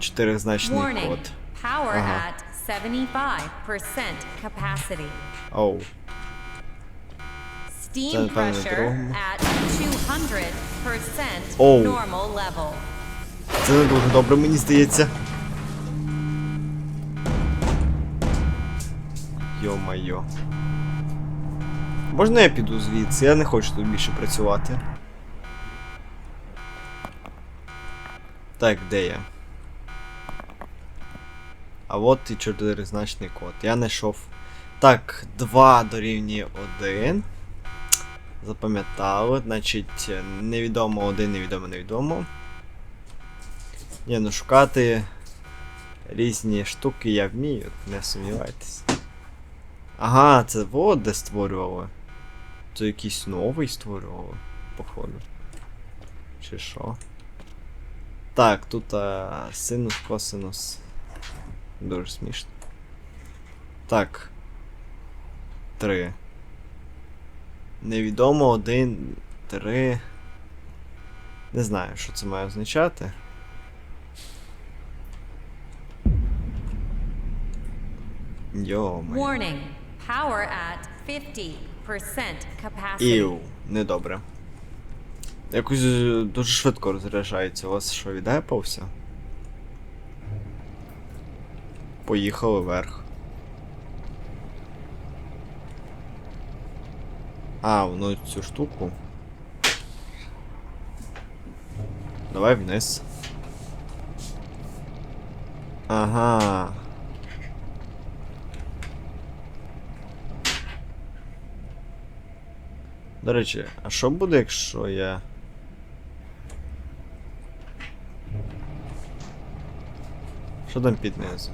чотиризначний код. Power at 75% capacity. Оу. Steam Це, напевно, pressure at 200% Оу. normal level. Це не дуже добре, мені здається. Йо-майо. Можна я піду звідси? Я не хочу тут більше працювати. Так, де я? А от і чотиризначний код. Я знайшов. Так, 2 дорівнює 1. Запам'ятали. Значить, невідомо 1, невідомо, невідомо. Ні, ну шукати різні штуки я вмію, не сумнівайтесь. Ага, це вот де створювали. Це якийсь новий створювали, походу. Чи що? Так, тут а, синус, косинус. Дуже смішно. Так. Три. Невідомо один, три. Не знаю, що це має означати. Йо-моє. Warning. Power at 50% capacity. Іу, недобре. Якось е, дуже швидко розряджається. У вас що, відгепався? Поїхали вверх. А, воно цю штуку. Давай вниз. Ага. До речі, а що буде, якщо я. Що там під низу?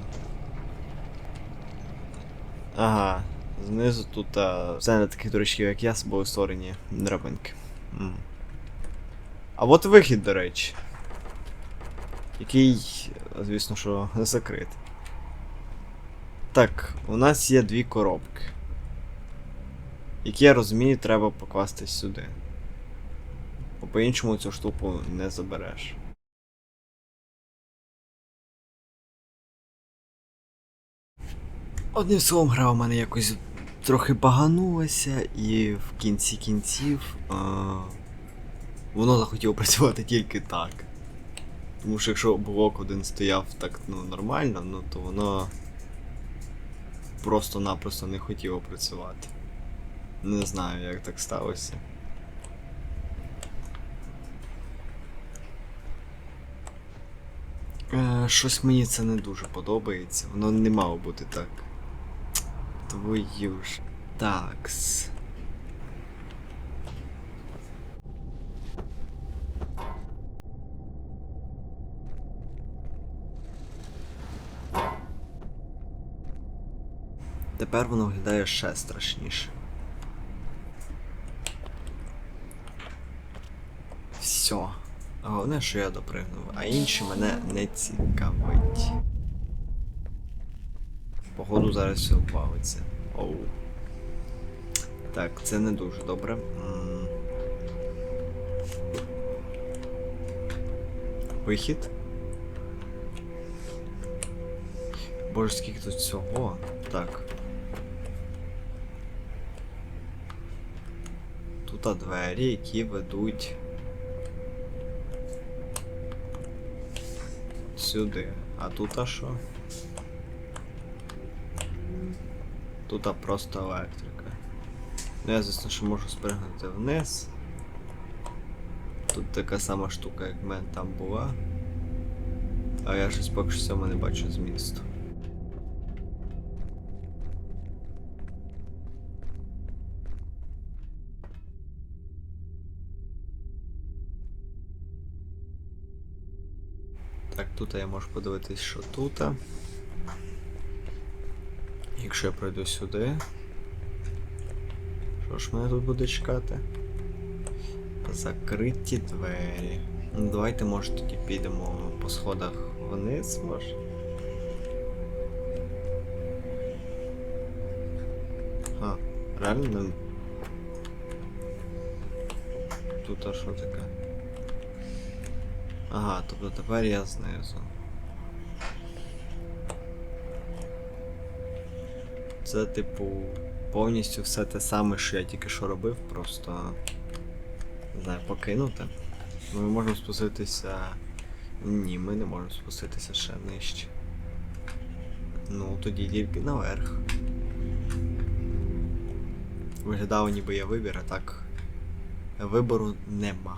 Ага, знизу тут а, все на таких дурачків, як я, з собою створені драбинки. М. А от вихід, до речі. Який, звісно, що закритий. Так, у нас є дві коробки які я розумію, треба покласти сюди. Бо по-іншому цю штуку не забереш. Одним словом, гра у мене якось трохи баганулася, і в кінці кінців а, воно захотіло працювати тільки так. Тому що якщо блок один стояв так ну, нормально, ну то воно просто-напросто не хотіло працювати. Не знаю, як так сталося. Е, щось мені це не дуже подобається. Воно не мало бути так. Твою ж. Такс. Тепер воно виглядає ще страшніше. Все. Головне, що я допригнув, а інші мене не цікавить. Походу зараз все впалиться. Оу. Так, це не дуже добре. Вихід. Боже, скільки тут всього. Так. Тут двері, які ведуть. Сюди. А тут а що? Тут просто електрика. Ну я звісно, що можу спригнути вниз. Тут така сама штука, як в мене там була. А я щось поки що цього не бачу змісту. Так, тут я можу подивитись, що тут. Якщо я пройду сюди. Що ж мене тут буде чекати? Закриті двері. Ну, давайте, може, тоді підемо по сходах вниз, може. А, реально? Тут а що таке? Ага, тобто тепер я знизу. Це, типу, повністю все те саме, що я тільки що робив, просто. Не знаю, покинути. Ну, ми можемо спуститися. Ні, ми не можемо спуститися ще нижче. Ну, тоді тільки наверх. Виглядало, ніби є вибір, а так. Вибору нема.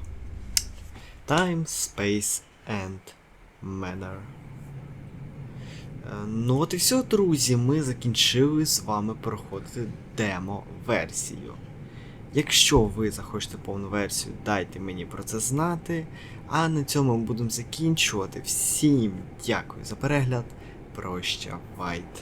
Time, space and manner. Е, Ну от і все, друзі, ми закінчили з вами проходити демо-версію. Якщо ви захочете повну версію, дайте мені про це знати. А на цьому ми будемо закінчувати. Всім дякую за перегляд. Прощавайте.